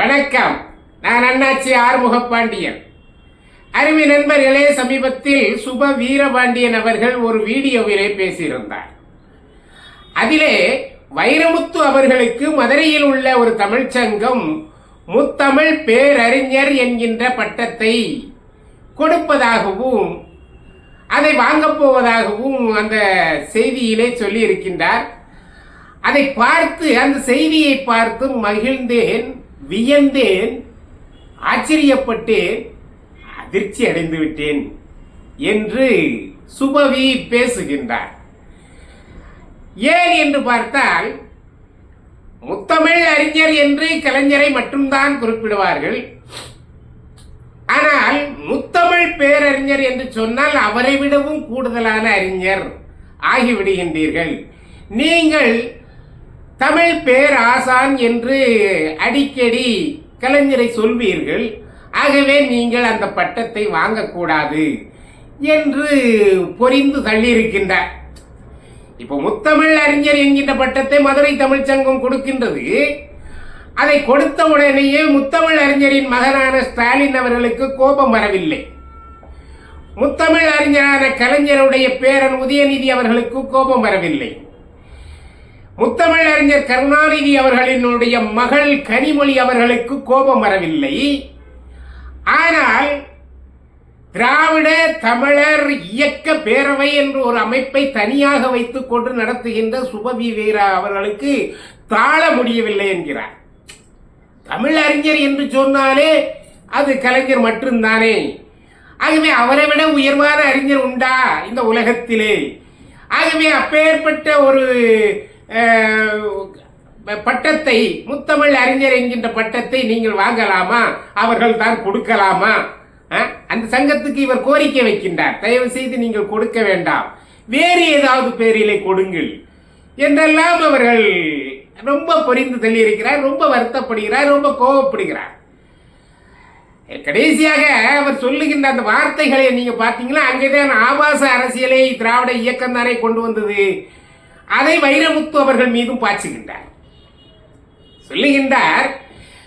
வணக்கம். நான் அண்ணாச்சி ஆறுமுகப்பாண்டியன். அருமை நண்பர்களே சமீபத்தில் சுப வீரபாண்டியன் அவர்கள் ஒரு வீடியோவிலே பேசியிருந்தார். அதிலே வைரமுத்து அவர்களுக்கு மதுரையில் உள்ள ஒரு தமிழ் சங்கம் முத்தமிழ் பேரறிஞர் என்கின்ற பட்டத்தை கொடுப்பதாகவும் அதை வாங்கப் போவதாகவும் அந்த செய்தியிலே சொல்லி இருக்கின்றார் அதை பார்த்து அந்த செய்தியை பார்த்து மகிழ்ந்தேன். வியந்தேன் ஆச்சரியப்பட்டேன் அதிர்ச்சி அடைந்து விட்டேன் என்று சுபவி பேசுகின்றார். ஏன் என்று பார்த்தால் முத்தமிழ் அறிஞர் என்று கலைஞரை மட்டும்தான் குறிப்பிடுவார்கள். ஆனால் முத்தமிழ் பேரறிஞர் என்று சொன்னால் அவரை விடவும் கூடுதலான அறிஞர் ஆகிவிடுகின்றீர்கள். நீங்கள் தமிழ் பேராசான் என்று அடிக்கடி கலைஞரை சொல்வீர்கள். ஆகவே நீங்கள் அந்த பட்டத்தை வாங்கக்கூடாது என்று பொறிந்து தள்ளியிருக்கின்றார். இப்போ முத்தமிழ் அறிஞர் என்கின்ற பட்டத்தை மதுரை தமிழ்ச் சங்கம் கொடுக்கின்றது. அதை கொடுத்த உடனேயே முத்தமிழ் அறிஞரின் மகனான ஸ்டாலின் அவர்களுக்கு கோபம் வரவில்லை. முத்தமிழ் அறிஞரான கலைஞருடைய பேரன் உதயநிதி அவர்களுக்கு கோபம் வரவில்லை. முத்தமிழறிஞர் கருணாநிதி அவர்களினுடைய மகள் கனிமொழி அவர்களுக்கு கோபம் வரவில்லை. ஆனால் திராவிட தமிழர் இயக்க பேரவை என்று ஒரு அமைப்பை தனியாக வைத்துக் கொண்டு நடத்துகின்ற சுபவி வீரா அவர்களுக்கு தாழ முடியவில்லை என்கிறார். தமிழ் அறிஞர் என்று சொன்னாலே அது கலைஞர் மட்டும்தானே. ஆகவே அவரை விட உயர்வான அறிஞர் உண்டா இந்த உலகத்திலே? ஆகவே அப்பேற்பட்ட ஒரு பட்டத்தை முத்தமிழ் அறிஞர் என்கின்ற பட்டத்தை நீங்கள் வாங்கலாமா? அவர்கள் தான் கொடுக்கலாமா? அந்த சங்கத்துக்கு இவர் கோரிக்கை வைக்கின்றார். தயவு செய்து நீங்கள் கொடுக்க வேண்டாம். வேறு ஏதாவது பேரிலே கொடுங்கள். என்றெல்லாம் அவர்கள் ரொம்ப பொறிந்து தள்ளியிருக்கிறார் ரொம்ப வருத்தப்படுகிறார் ரொம்ப கோபப்படுகிறார் கடைசியாக அவர் சொல்லுகின்ற அந்த வார்த்தைகளை நீங்க பார்த்தீங்களா? அங்கேதான் ஆபாச அரசியலை திராவிட இயக்கம் தானே கொண்டு வந்தது. அதை வைரமுத்து அவர்கள் மீதும் பாய்ச்சுகின்றார். சொல்லுகின்றார்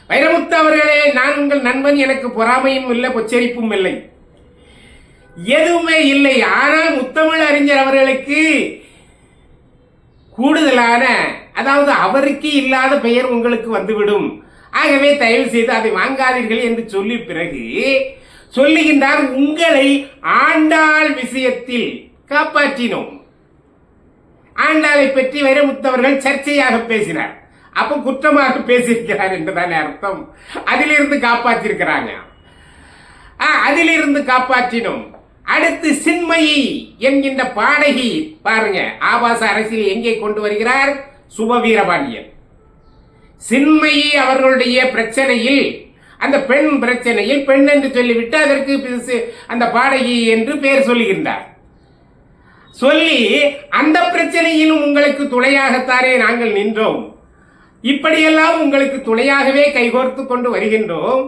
வைரமுத்து அவர்களே நான் உங்கள் நண்பன் எனக்கு பொறாமையும் இல்லை பொச்சரிப்பும் இல்லை. எதுவுமே இல்லை. ஆனால் முத்தமிழ் அறிஞர் அவர்களுக்கு கூடுதலான அதாவது அவருக்கு இல்லாத பெயர் உங்களுக்கு வந்துவிடும். ஆகவே தயவு செய்து அதை வாங்காதீர்கள் என்று சொல்லி பிறகு சொல்லுகின்றார் உங்களை ஆண்டாள் விஷயத்தில் காப்பாற்றினோம். ஆண்டாளை பற்றி வைரமுத்தவர்கள் சர்ச்சையாக பேசினார். அப்ப குற்றமாக பேசியிருக்கிறார் என்றுதானே அர்த்தம். அதிலிருந்து காப்பாற்றிருக்கிறாங்க ஆ, அதிலிருந்து காப்பாற்றினோம். அடுத்து சின்மயி என்கின்ற பாடகி பாருங்க ஆபாச அரசியல் எங்கே கொண்டு வருகிறார்? சுபவீரபாண்டியன். சின்மயி அவர்களுடைய பிரச்சனையில் அந்த பெண் பிரச்சனையில் பெண் என்று சொல்லிவிட்டு அதற்கு அந்த பாடகி என்று பெயர் சொல்லுகின்றார். சொல்லி அந்த பிரச்சனையிலும் உங்களுக்கு துணையாகத்தானே நாங்கள் நின்றோம். இப்படியெல்லாம் உங்களுக்கு துணையாகவே கைகோர்த்து கொண்டு வருகின்றோம்.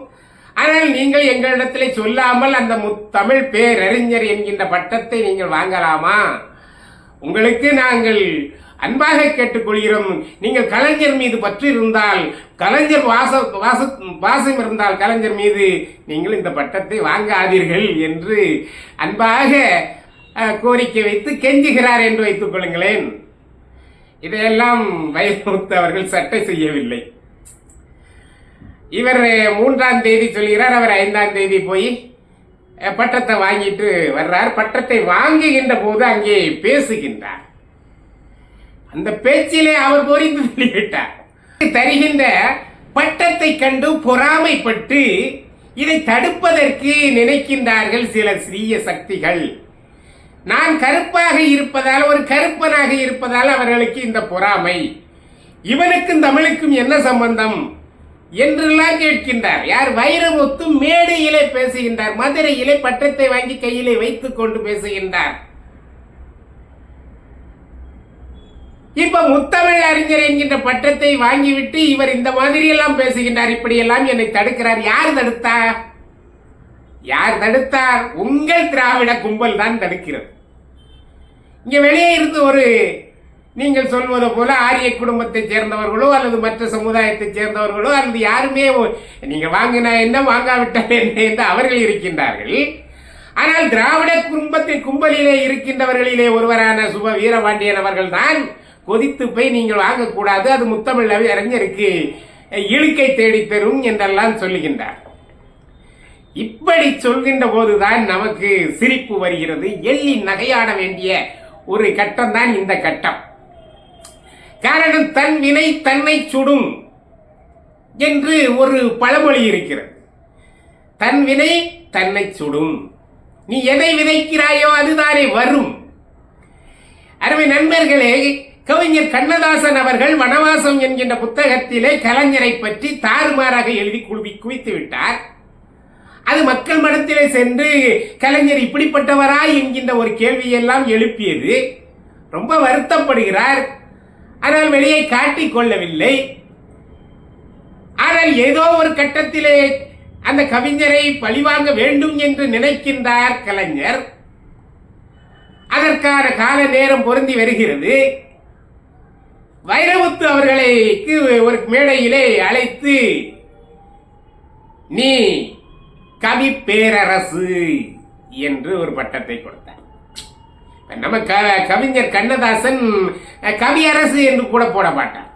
ஆனால் நீங்கள் எங்களிடத்திலே சொல்லாமல் அந்த முத் தமிழ் பேரறிஞர் என்கின்ற பட்டத்தை நீங்கள் வாங்கலாமா? உங்களுக்கு நாங்கள் அன்பாக கேட்டுக்கொள்கிறோம். நீங்கள் கலைஞர் மீது பற்று இருந்தால் கலைஞர் வாச வாச வாசம் இருந்தால் கலைஞர் மீது நீங்கள் இந்த பட்டத்தை வாங்காதீர்கள் என்று அன்பாக கோரிக்கை வைத்து கெஞ்சுகிறார் என்று வைத்துக் கொள்ளுங்களேன். இதையெல்லாம் வைரமுத்து அவர்கள் சட்டை செய்யவில்லை. இவர் மூன்றாம் தேதி சொல்கிறார் அவர் ஐந்தாம் தேதி போய் பட்டத்தை வாங்கிட்டு வர்றார். பட்டத்தை வாங்குகின்ற போது அங்கே பேசுகின்றார். அந்த பேச்சிலே அவர் பொறிந்து வெளியிட்டார். தருகின்ற பட்டத்தை கண்டு பொறாமைப்பட்டு இதை தடுப்பதற்கு நினைக்கின்றார்கள் சில சிறிய சக்திகள். நான் கருப்பாக இருப்பதால் ஒரு கருப்பனாக இருப்பதால் அவர்களுக்கு இந்த பொறாமை. இவனுக்கும் தமிழுக்கும் என்ன சம்பந்தம்? என்றெல்லாம் கேட்கின்றார். யார் வைரமுத்து மேடையிலே பேசுகின்றார். மதுரையிலே பட்டத்தை வாங்கி கையிலே வைத்துக் கொண்டு பேசுகின்றார். இப்ப முத்தமிழ் அறிஞர் என்கின்ற பட்டத்தை வாங்கிவிட்டு இவர் இந்த மாதிரி எல்லாம் பேசுகின்றார். இப்படி எல்லாம் என்னை தடுக்கிறார். யார் தடுத்தா? யார் தடுத்தார்? உங்கள் திராவிட கும்பல் தான் தடுக்கிறது. இங்கே வெளியே இருந்து ஒரு நீங்கள் சொல்வது போல ஆரிய குடும்பத்தைச் சேர்ந்தவர்களோ அல்லது மற்ற சமுதாயத்தைச் சேர்ந்தவர்களோ அல்லது யாருமே நீங்கள் வாங்கினா என்ன வாங்காவிட்டால் என்ன என்று அவர்கள் இருக்கின்றார்கள். ஆனால் திராவிட குடும்பத்தின் கும்பலிலே இருக்கின்றவர்களிலே ஒருவரான சுப வீரபாண்டியன் அவர்கள் தான் கொதித்து போய் நீங்கள் வாங்கக்கூடாது அது முத்தமிழ் அறிஞருக்கு இழுக்கை தேடித் தரும் என்றெல்லாம் சொல்லுகின்றார். இப்படி சொல்கின்ற போதுதான் நமக்கு சிரிப்பு வருகிறது. எள்ளி நகையாட வேண்டிய ஒரு கட்டம் தான் இந்த கட்டம். காரணம் தன் வினை தன்னை சுடும் என்று ஒரு பழமொழி இருக்கிறது. தன் வினை தன்னை சுடும். நீ எதை விதைக்கிறாயோ அதுதானே வரும். அருமை நண்பர்களே கவிஞர் கண்ணதாசன் அவர்கள் வனவாசம் என்கின்ற புத்தகத்திலே கலைஞரை பற்றி தாறுமாறாக எழுதி குழுவி குவித்து விட்டார். அது மக்கள் மனத்திலே சென்று கலைஞர் இப்படிப்பட்டவரா என்கின்ற ஒரு கேள்வியெல்லாம் எழுப்பியது. ரொம்ப வருத்தப்படுகிறார். ஆனால் வெளியே காட்டிக் கொள்ளவில்லை. ஆனால் ஏதோ ஒரு கட்டத்திலே அந்த கவிஞரை பழிவாங்க வேண்டும் என்று நினைக்கின்றார் கலைஞர். அதற்கான கால நேரம் பொருந்தி வருகிறது. வைரமுத்து அவர்களைக்கு ஒரு மேடையிலே அழைத்து நீ கவி பேரரசு என்று ஒரு பட்டத்தை கொடுத்தார். நம்ம க- கவிஞர் கண்ணதாசன் கவியரசு என்று கூட போட மாட்டார்.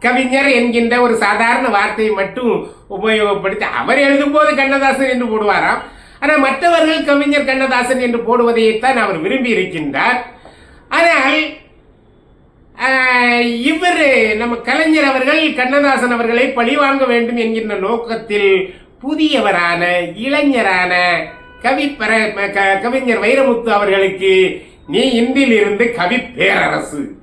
கவிஞர் என்கின்ற ஒரு சாதாரண வார்த்தையை மட்டும் உபயோகப்படுத்தி அவர் எழுதும்போது கண்ணதாசன் என்று போடுவாராம். ஆனால் மற்றவர்கள் கவிஞர் கண்ணதாசன் என்று போடுவதைத்தான் அவர் விரும்பி இருக்கின்றார். ஆனால் இவர் நம்ம கலைஞர் அவர்கள் கண்ணதாசன் அவர்களை பழிவாங்க வேண்டும் என்கின்ற நோக்கத்தில் புதியவரான இளைஞரான கவிப்பர க- கவிஞர் வைரமுத்து அவர்களுக்கு நீ இன்றிலிருந்து கவி பேரரசு.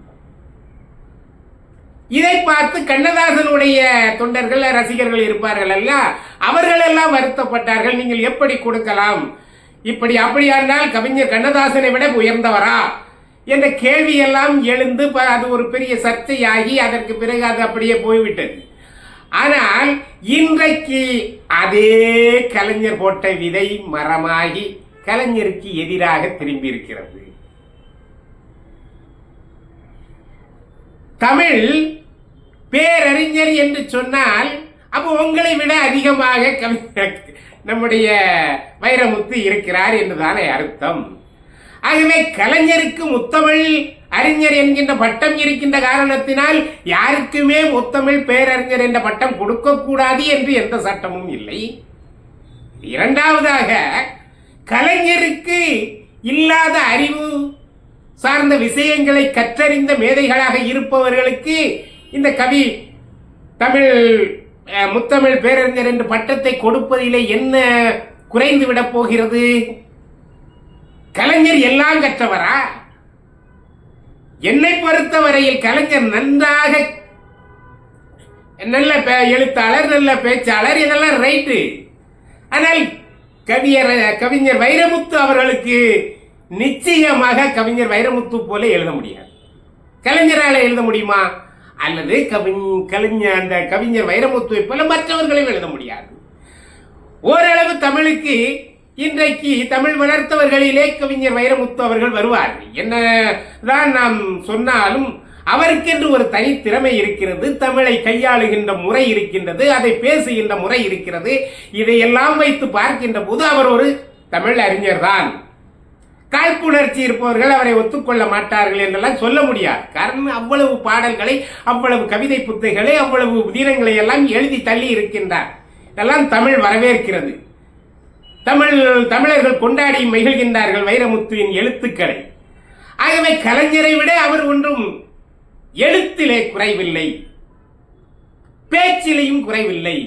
இதை பார்த்து கண்ணதாசனுடைய தொண்டர்கள் ரசிகர்கள் இருப்பார்கள் அல்ல அவர்கள் எல்லாம் வருத்தப்பட்டார்கள். நீங்கள் எப்படி கொடுக்கலாம்? இப்படி அப்படியானால் கவிஞர் கண்ணதாசனை விட உயர்ந்தவரா? என்ற கேள்வியெல்லாம் எழுந்து ப- அது ஒரு பெரிய சர்ச்சையாகி அதற்கு பிறகு அது அப்படியே போய்விட்டது. ஆனால் இன்றைக்கு அதே கலைஞர் போட்ட விதை மரமாகி கலைஞருக்கு எதிராக திரும்பி இருக்கிறது தமிழ் பேரறிஞர் என்று சொன்னால் அப்போ உங்களை விட அதிகமாக கவி- நம்முடைய வைரமுத்து இருக்கிறார் என்றுதானே அர்த்தம். ஆகவே கலைஞருக்கு முத்தமிழ் அறிஞர் என்கின்ற பட்டம் இருக்கின்ற காரணத்தினால் யாருக்குமே முத்தமிழ் பேரறிஞர் என்ற பட்டம் கொடுக்கக்கூடாது என்று எந்த சட்டமும் இல்லை. இரண்டாவதாக கலைஞருக்கு இல்லாத அறிவு சார்ந்த விஷயங்களை கற்றறிந்த மேதைகளாக இருப்பவர்களுக்கு இந்த கவி தமிழ் முத்தமிழ் பேரறிஞர் என்ற பட்டத்தை கொடுப்பதிலே என்ன குறைந்து விடப் போகிறது? கலைஞர் எல்லாம் கற்றவரா? என்னை பொறுத்தவரையில் கலைஞர் நன்றாக நல்ல பே- எழுத்தாளர் நல்ல பேச்சாளர் இதெல்லாம் ரைட்டு. ஆனால் கவியர் கவிஞர் வைரமுத்து அவர்களுக்கு நிச்சயமாக கவிஞர் வைரமுத்து போல எழுத முடியாது. கலைஞரால் எழுத முடியுமா? அல்லது கவிஞ கலைஞர் அந்த கவிஞர் வைரமுத்துவை போல மற்றவர்களையும் எழுத முடியாது. ஓரளவு தமிழுக்கு இன்றைக்கு தமிழ் வளர்த்தவர்களிலே கவிஞர் வைரமுத்து அவர்கள் வருவார் என்னதான் நாம் சொன்னாலும் அவருக்கென்று ஒரு தனித்திறமை இருக்கிறது தமிழை கையாளுகின்ற முறை இருக்கின்றது அதை பேசுகின்ற முறை இருக்கிறது இதையெல்லாம் வைத்து பார்க்கின்ற போது அவர் ஒரு தமிழ் அறிஞர் தான் காழ்ப்புணர்ச்சி இருப்பவர்கள் அவரை ஒத்துக்கொள்ள மாட்டார்கள் என்றெல்லாம் சொல்ல முடியாது. காரணம் அவ்வளவு பாடல்களை அவ்வளவு கவிதை புத்தைகளை அவ்வளவு புதினங்களை எல்லாம் எழுதி தள்ளி இருக்கின்றார். இதெல்லாம் தமிழ் வரவேற்கிறது. தமிழ் தமிழர்கள் கொண்டாடி மகிழ்கின்றார்கள் வைரமுத்துவின் எழுத்துக்களை. ஆகவே கலைஞரை விட அவர் ஒன்றும் எழுத்திலே குறைவில்லை. பேச்சிலையும் குறைவில்லை.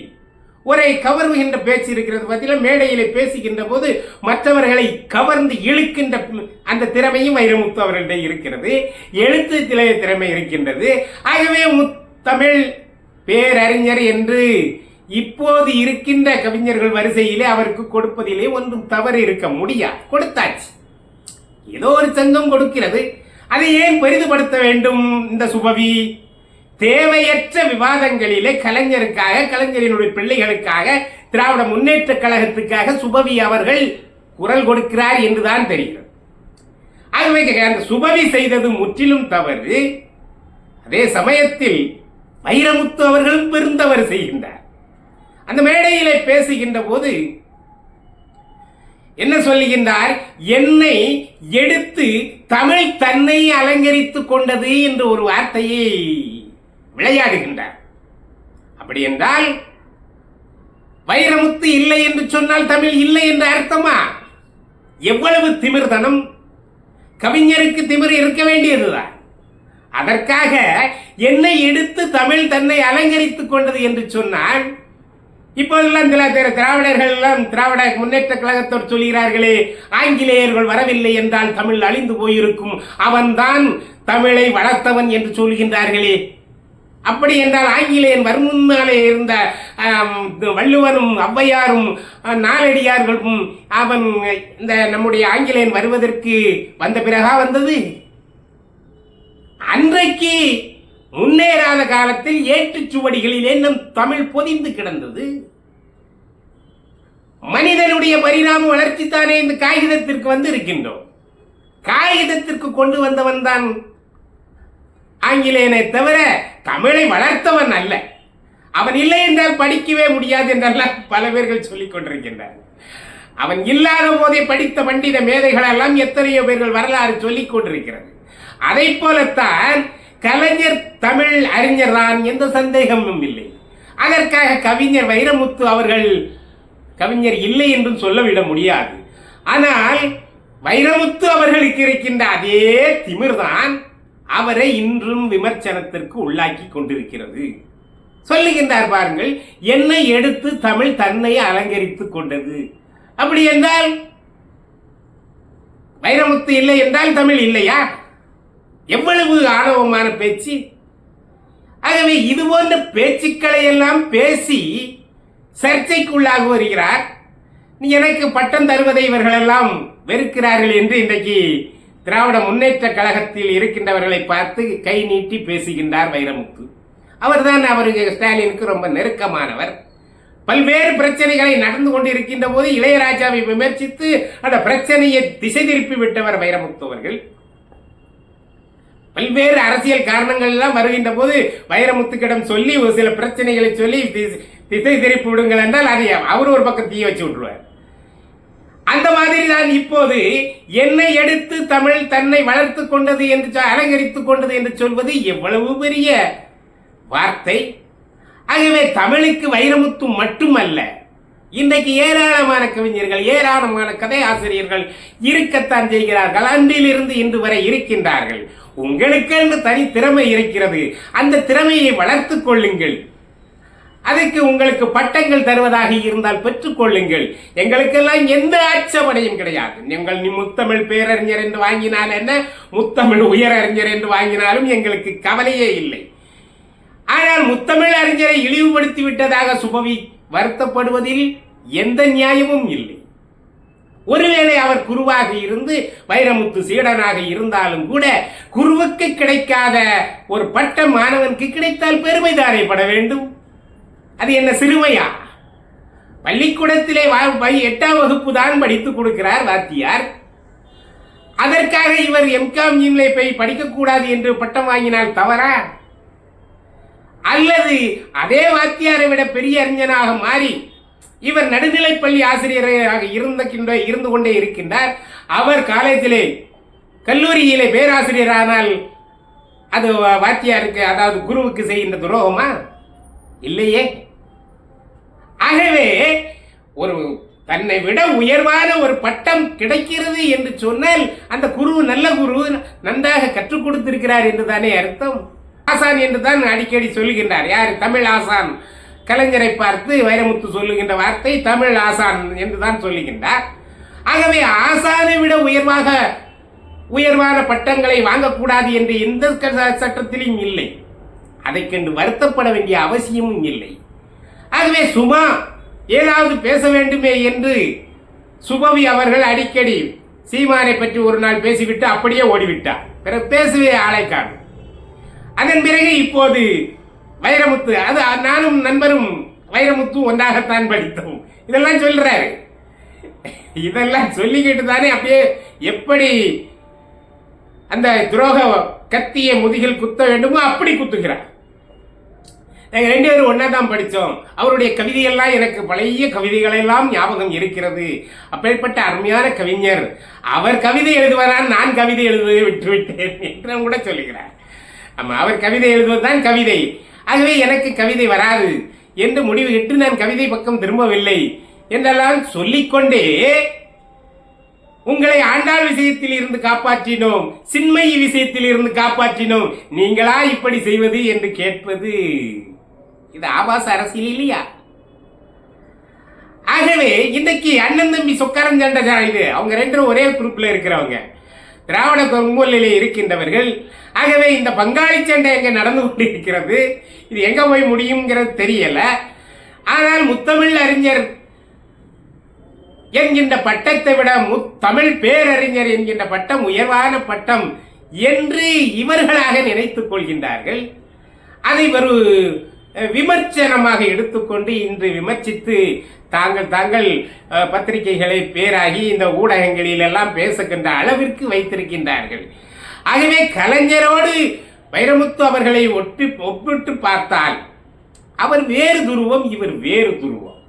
ஒரே கவர்வுகின்ற பேச்சு இருக்கிறது பார்த்தீங்கன்னா மேடையிலே பேசுகின்ற போது மற்றவர்களை கவர்ந்து இழுக்கின்ற அந்த திறமையும் வைரமுத்து அவர்களிடம் இருக்கிறது. எழுத்து திறமை இருக்கின்றது. ஆகவே முத்தமிழ் பேரறிஞர் என்று இப்போது இருக்கின்ற கவிஞர்கள் வரிசையிலே அவருக்கு கொடுப்பதிலே ஒன்றும் தவறு இருக்க முடியாது. கொடுத்தாச்சு. ஏதோ ஒரு சங்கம் கொடுக்கிறது. அதை ஏன் பெரிதுபடுத்த வேண்டும் இந்த சுபவி? தேவையற்ற விவாதங்களிலே கலைஞருக்காக கலைஞரினுடைய பிள்ளைகளுக்காக திராவிட முன்னேற்ற கழகத்துக்காக சுபவி அவர்கள் குரல் கொடுக்கிறார் என்றுதான் தெரிகிறது. ஆகவே அந்த சுபவி செய்தது முற்றிலும் தவறு. அதே சமயத்தில் வைரமுத்து அவர்களும் பெருந்தவர் செய்கின்றார். அந்த மேடையிலே பேசுகின்ற போது என்ன சொல்லுகின்றார்? என்னை எடுத்து தமிழ் தன்னை அலங்கரித்துக் கொண்டது என்று ஒரு வார்த்தையை விளையாடுகின்றார். அப்படி என்றால் வைரமுத்து இல்லை என்று சொன்னால் தமிழ் இல்லை என்று அர்த்தமா? எவ்வளவு திமிர்தனம்! கவிஞருக்கு திமிர் இருக்க வேண்டியதுதான். அதற்காக என்னை எடுத்து தமிழ் தன்னை அலங்கரித்துக் கொண்டது என்று சொன்னால் இப்போதெல்லாம் சில திர- திராவிடர்கள் எல்லாம் திராவிட முன்னேற்ற கழகத்தோர் சொல்கிறார்களே ஆங்கிலேயர்கள் வரவில்லை என்றால் தமிழ் அழிந்து போயிருக்கும். அவன்தான் தமிழை வளர்த்தவன் என்று சொல்கின்றார்களே. அப்படி என்றால் ஆங்கிலேயன் வருமுன்னாலே இருந்த வள்ளுவனும் ஔவையாரும் அஹ், நாலடியார்களும் அவன் இந்த நம்முடைய ஆங்கிலேயன் வருவதற்கு வந்த பிறகா வந்தது? அன்றைக்கு முன்னேறாத காலத்தில் ஏற்றுச் சுவடிகளிலே நம் தமிழ் பொதிந்து கிடந்தது. மனிதனுடைய பரிணாம வளர்ச்சி தானே இந்த காகிதத்திற்கு வந்து இருக்கின்றோம். காகிதத்திற்கு கொண்டு வந்தவன் தான் ஆங்கிலேயனை தவிர தமிழை வளர்த்தவன் அல்ல. அவன் இல்லை என்றால் படிக்கவே முடியாது என்றெல்லாம் பல பேர்கள் சொல்லிக் கொண்டிருக்கின்றார்கள். அவன் இல்லாத போதே படித்த பண்டித மேதைகள் எல்லாம் எத்தனையோ பேர்கள் வரலாறு சொல்லிக் கொண்டிருக்கிறது. அதை போலத்தான் கலைஞர் தமிழ் அறிஞர் தான் எந்த சந்தேகமும் இல்லை. அதற்காக கவிஞர் வைரமுத்து அவர்கள் கவிஞர் இல்லை என்றும் சொல்லவிட முடியாது. ஆனால் வைரமுத்து அவர்களுக்கு இருக்கின்ற அதே திமிர்தான் அவரை இன்றும் விமர்சனத்திற்கு உள்ளாக்கி கொண்டிருக்கிறது. சொல்லுகின்றார் பாருங்கள் என்னை எடுத்து தமிழ் தன்னை அலங்கரித்துக் கொண்டது. அப்படி என்றால் வைரமுத்து இல்லை என்றால் தமிழ் இல்லையா? எவ்வளவு ஆணவமான பேச்சு? ஆகவே இது போன்ற பேச்சுக்களை எல்லாம் பேசி சர்ச்சைக்குள்ளாக வருகிறார். நீ எனக்கு பட்டம் தருவதை இவர்களெல்லாம் வெறுக்கிறார்கள் என்று இன்றைக்கு திராவிட முன்னேற்ற கழகத்தில் இருக்கின்றவர்களை பார்த்து கை நீட்டி பேசுகின்றார் வைரமுத்து. அவர்தான் அவருக்கு ஸ்டாலினுக்கு ரொம்ப நெருக்கமானவர். பல்வேறு பிரச்சனைகளை நடந்து கொண்டிருக்கின்ற போது இளையராஜாவை விமர்சித்து அந்த பிரச்சனையை திசை திருப்பி விட்டவர் வைரமுத்து அவர்கள். பல்வேறு அரசியல் காரணங்கள் எல்லாம் வருகின்ற போது வைரமுத்துக்கிடம் சொல்லி ஒரு சில பிரச்சனைகளை சொல்லி திசை- திசை திருப்பி விடுங்கள் என்றால் அதை அவர் ஒரு பக்கம் தீய வச்சு விட்டுருவார். அந்த மாதிரி தான் இப்போது என்னை எடுத்து தமிழ் தன்னை வளர்த்து கொண்டது என்று சொ- அலங்கரித்துக் கொண்டது என்று சொல்வது எவ்வளவு பெரிய வார்த்தை. ஆகவே தமிழுக்கு வைரமுத்து மட்டுமல்ல இன்றைக்கு ஏராளமான கவிஞர்கள் ஏராளமான கதை ஆசிரியர்கள் இருக்கத்தான் செய்கிறார்கள். அன்றிலிருந்து இன்று வரை இருக்கின்றார்கள். உங்களுக்கென்று தனி திறமை இருக்கிறது. அந்த திறமையை வளர்த்துக் கொள்ளுங்கள். அதற்கு உங்களுக்கு பட்டங்கள் தருவதாக இருந்தால் பெற்றுக்கொள்ளுங்கள் எங்களுக்கெல்லாம் எந்த ஆட்சேபனையும் கிடையாது. நீங்கள் நீ முத்தமிழ் பேரறிஞர் என்று வாங்கினால் என்ன? முத்தமிழ் உயரறிஞர் என்று வாங்கினாலும் எங்களுக்கு கவலையே இல்லை. ஆனால் முத்தமிழ் அறிஞரை இழிவுபடுத்தி விட்டதாக சுபவி வருத்தப்படுவதில் எந்த நியாயமும் இல்லை. ஒருவேளை அவர் குருவாக இருந்து வைரமுத்து சீடனாக இருந்தாலும் கூட குருவுக்கு கிடைக்காத ஒரு பட்டம் மாணவனுக்கு கிடைத்தால் பெருமை பட வேண்டும். அது என்ன சிறுமையா? பள்ளிக்கூடத்திலே வா- எட்டாம் வகுப்பு தான் படித்துக் கொடுக்கிறார் வாத்தியார். அதற்காக இவர் எம்காம் இன்லை போய் படிக்கக்கூடாது என்று பட்டம் வாங்கினால் தவறா? அல்லது அதே வாத்தியாரை விட பெரிய அறிஞனாக மாறி இவர் நடுநிலைப்பள்ளி ஆசிரியராக இருந்தக்கின்ற இருந்து கொண்டே இருக்கின்றார். அவர் காலேஜிலே கல்லூரியிலே பேராசிரியரானால் அது வாத்தியாருக்கு அதாவது குருவுக்கு செய்கின்ற துரோகமா? இல்லையே. ஆகவே ஒரு தன்னை விட உயர்வான ஒரு பட்டம் கிடைக்கிறது என்று சொன்னால் அந்த குரு நல்ல குரு நன்றாக கற்றுக் கொடுத்திருக்கிறார் என்று தானே அர்த்தம். ஆசான் என்று தான் அடிக்கடி சொல்லுகின்றார் யார்? தமிழ் ஆசான். கலைஞரை பார்த்து வைரமுத்து சொல்லுகின்ற வார்த்தை தமிழ் ஆசான் என்று தான் சொல்லுகின்றார். ஆகவே ஆசானை விட உயர்வாக உயர்வான பட்டங்களை வாங்கக்கூடாது என்று எந்த சட்டத்திலும் இல்லை. அதைக் கண்டு வருத்தப்பட வேண்டிய அவசியமும் இல்லை. ஆகவே சுமா ஏதாவது பேச வேண்டுமே என்று சுபவி அவர்கள் அடிக்கடி சீமானை பற்றி ஒரு நாள் பேசிவிட்டு அப்படியே ஓடிவிட்டார். பிறகு பேசவே ஆளை காணும். அதன் பிறகு இப்போது வைரமுத்து அது நானும் நண்பரும் வைரமுத்து ஒன்றாகத்தான் படித்தோம். இதெல்லாம் சொல்றாரு. இதெல்லாம் சொல்லிக்கிட்டு தானே அப்படியே எப்படி அந்த துரோக கத்தியை முதுகில் குத்த வேண்டுமோ அப்படி குத்துகிறார். நாங்கள் ரெண்டு பேரும் ஒன்றா தான் படித்தோம். அவருடைய கவிதையெல்லாம் எனக்கு பழைய கவிதைகளெல்லாம் ஞாபகம் இருக்கிறது. அப்பேற்பட்ட அருமையான கவிஞர். அவர் கவிதை எழுதுவாரான் நான் கவிதை எழுதுவதை விட்டுவிட்டேன் என்று கூட சொல்லுகிறார். ஆமாம் அவர் கவிதை எழுதுவது தான் கவிதை. ஆகவே எனக்கு கவிதை வராது என்று முடிவுகிட்டு நான் கவிதை பக்கம் திரும்பவில்லை என்றெல்லாம் சொல்லிக்கொண்டே உங்களை ஆண்டாள் விஷயத்தில் இருந்து காப்பாற்றினோம் சின்மயி விஷயத்தில் இருந்து காப்பாற்றினோம். நீங்களா இப்படி செய்வது என்று கேட்பது இது ஆபாச அரசியல் இல்லையா? ஆகவே இன்னைக்கு அண்ணன் தம்பி சொக்காரன் சண்டை இது. அவங்க ரெண்டும் ஒரே குரூப்ல இருக்கிறவங்க. திராவிட கொங்கோலிலே இருக்கின்றவர்கள். ஆகவே இந்த பங்காளி சண்டை எங்கே நடந்து கொண்டிருக்கிறது? இது எங்கே போய் முடியுங்கிறது தெரியல. ஆனால் முத்தமிழ் அறிஞர் என்கின்ற பட்டத்தை விட முத்தமிழ் பேரறிஞர் என்கின்ற பட்டம் உயர்வான பட்டம் என்று இவர்களாக நினைத்துக் கொள்கின்றார்கள். அதை ஒரு விமர்சனமாக எடுத்துக்கொண்டு இன்று விமர்சித்து தாங்கள் தாங்கள் பத்திரிகைகளை பேராகி இந்த ஊடகங்களில் எல்லாம் பேசுகின்ற அளவிற்கு வைத்திருக்கின்றார்கள். ஆகவே கலைஞரோடு வைரமுத்து அவர்களை ஒட்டி ஒப்பிட்டு பார்த்தால் அவர் வேறு துருவம் இவர் வேறு துருவம்.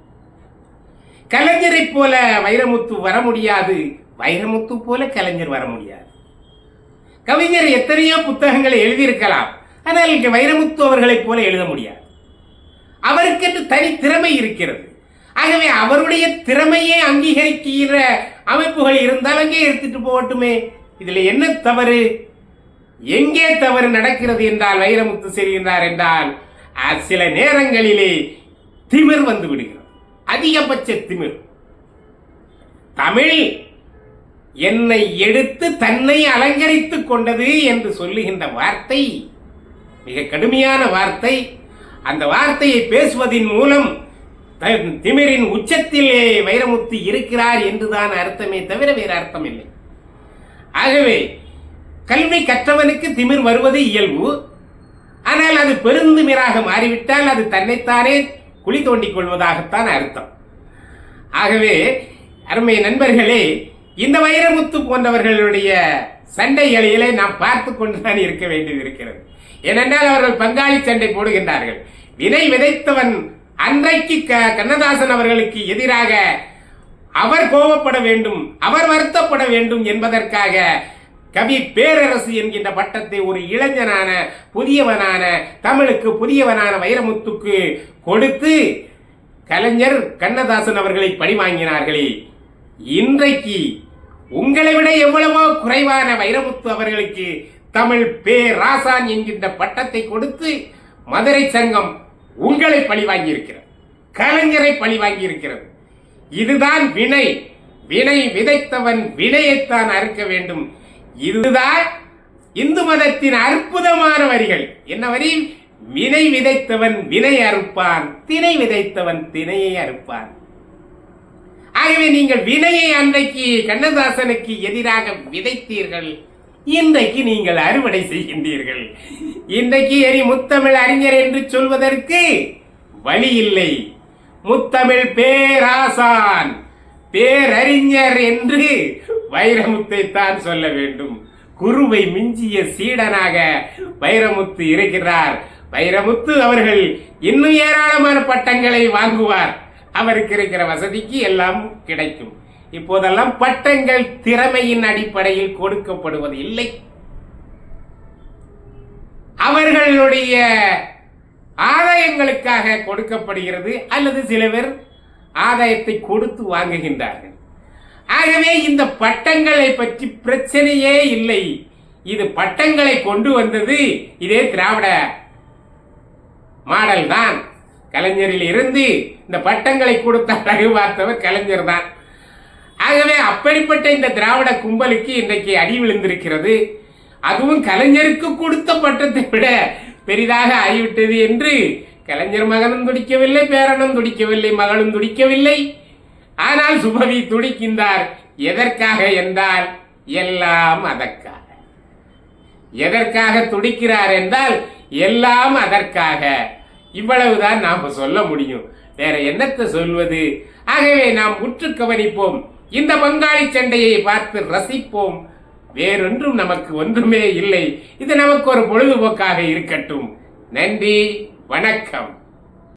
கலைஞரைப் போல வைரமுத்து வர முடியாது வைரமுத்து போல கலைஞர் வர முடியாது. கவிஞர் எத்தனையோ புத்தகங்களை எழுதியிருக்கலாம் ஆனால் வைரமுத்து அவர்களைப் போல எழுத முடியாது. அவருக்கென்று தனி திறமை இருக்கிறது. ஆகவே அவருடைய திறமையை அங்கீகரிக்கிற அமைப்புகள் இருந்தால் அங்கே எடுத்துட்டு போகட்டுமே. இதுல என்ன தவறு? எங்கே தவறு நடக்கிறது என்றால் வைரமுத்து செல்கின்றார் என்றால் சில நேரங்களிலே திமிர் வந்து விடுகிறது. அதிகபட்ச திமிர். தமிழ் என்னை எடுத்து தன்னை அலங்கரித்துக் கொண்டது என்று சொல்லுகின்ற வார்த்தை மிக கடுமையான வார்த்தை. அந்த வார்த்தையை பேசுவதின் மூலம் திமிரின் உச்சத்திலே வைரமுத்து இருக்கிறார் என்றுதான் அர்த்தமே தவிர வேறு அர்த்தம் இல்லை ஆகவே கல்வி கற்றவனுக்கு திமிர் வருவது இயல்பு. ஆனால் அது பெருந்திமிராக மாறிவிட்டால் அது தன்னைத்தானே குழி தோண்டிக் கொள்வதாகத்தான் அர்த்தம். ஆகவே அருமை நண்பர்களே இந்த வைரமுத்து போன்றவர்களுடைய சண்டைகளிலே நாம் பார்த்து கொண்டுதான் இருக்க வேண்டியது இருக்கிறது. ஏனென்றால் அவர்கள் பங்காளி சண்டை போடுகின்றார்கள். வினை விதைத்தவன் அன்றைக்கு க- கண்ணதாசன் அவர்களுக்கு எதிராக அவர் கோபப்பட வேண்டும் அவர் வருத்தப்பட வேண்டும் என்பதற்காக கவி பேரரசு என்கின்ற பட்டத்தை ஒரு இளைஞனான புதியவனான தமிழுக்கு புதியவனான வைரமுத்துக்கு கொடுத்து கலைஞர் கண்ணதாசன் அவர்களை பழி வாங்கினார்களே இன்றைக்கு உங்களை விட எவ்வளவோ குறைவான வைரமுத்து அவர்களுக்கு தமிழ் பேராசான் என்கின்ற பட்டத்தை கொடுத்து மதுரை சங்கம் உங்களை பழிவாங்கி இருக்கிறது கலைஞரை பழிவாங்கி வாங்கியிருக்கிறது. இதுதான் வினை. வினை விதைத்தவன் வினையைத்தான் அறுக்க வேண்டும். இதுதான் இந்து மதத்தின் அற்புதமான வரிகள். என்ன வரி? வினை விதைத்தவன் வினை அறுப்பான் திணை விதைத்தவன் திணையை அறுப்பான். ஆகவே நீங்கள் வினையை அன்றைக்கு கண்ணதாசனுக்கு எதிராக விதைத்தீர்கள். இன்றைக்கு நீங்கள் அறுவடை செய்கின்றீர்கள். இன்றைக்கு எரி முத்தமிழ் அறிஞர் என்று சொல்வதற்கு வழி இல்லை. முத்தமிழ் பேராசான் பேரறிஞர் என்று வைரமுத்தை தான் சொல்ல வேண்டும். குருவை மிஞ்சிய சீடனாக வைரமுத்து இருக்கிறார். வைரமுத்து அவர்கள் இன்னும் ஏராளமான பட்டங்களை வாங்குவார். அவருக்கு இருக்கிற வசதிக்கு எல்லாம் கிடைக்கும். இப்போதெல்லாம் பட்டங்கள் திறமையின் அடிப்படையில் கொடுக்கப்படுவது இல்லை. அவர்களுடைய ஆதாயங்களுக்காக கொடுக்கப்படுகிறது அல்லது சில பேர் ஆதாயத்தை கொடுத்து வாங்குகின்றார்கள். ஆகவே இந்த பட்டங்களை பற்றி பிரச்சனையே இல்லை. இது பட்டங்களை கொண்டு வந்தது இதே திராவிட மாடல் தான் கலைஞரில் இருந்து இந்த பட்டங்களை கொடுத்த அழகு பார்த்தவர் கலைஞர் தான் ஆகவே அப்படிப்பட்ட இந்த திராவிட கும்பலுக்கு இன்றைக்கு அடி விழுந்திருக்கிறது. அதுவும் கலைஞருக்கு கொடுத்த பட்டத்தை விட பெரிதாக ஆகிவிட்டது என்று கலைஞர் மகனும் துடிக்கவில்லை பேரனும் துடிக்கவில்லை மகளும் துடிக்கவில்லை. ஆனால் சுபவி துடிக்கின்றார். எதற்காக என்றால் எல்லாம் அதற்காக. எதற்காக துடிக்கிறார் என்றால் எல்லாம் அதற்காக. இவ்வளவுதான் நாம் சொல்ல முடியும். வேற என்னத்தை சொல்வது? ஆகவே நாம் உற்று கவனிப்போம். இந்த பங்காளி சண்டையை பார்த்து ரசிப்போம். வேறொன்றும் நமக்கு ஒன்றுமே இல்லை. இது நமக்கு ஒரு பொழுதுபோக்காக இருக்கட்டும். நன்றி வணக்கம்.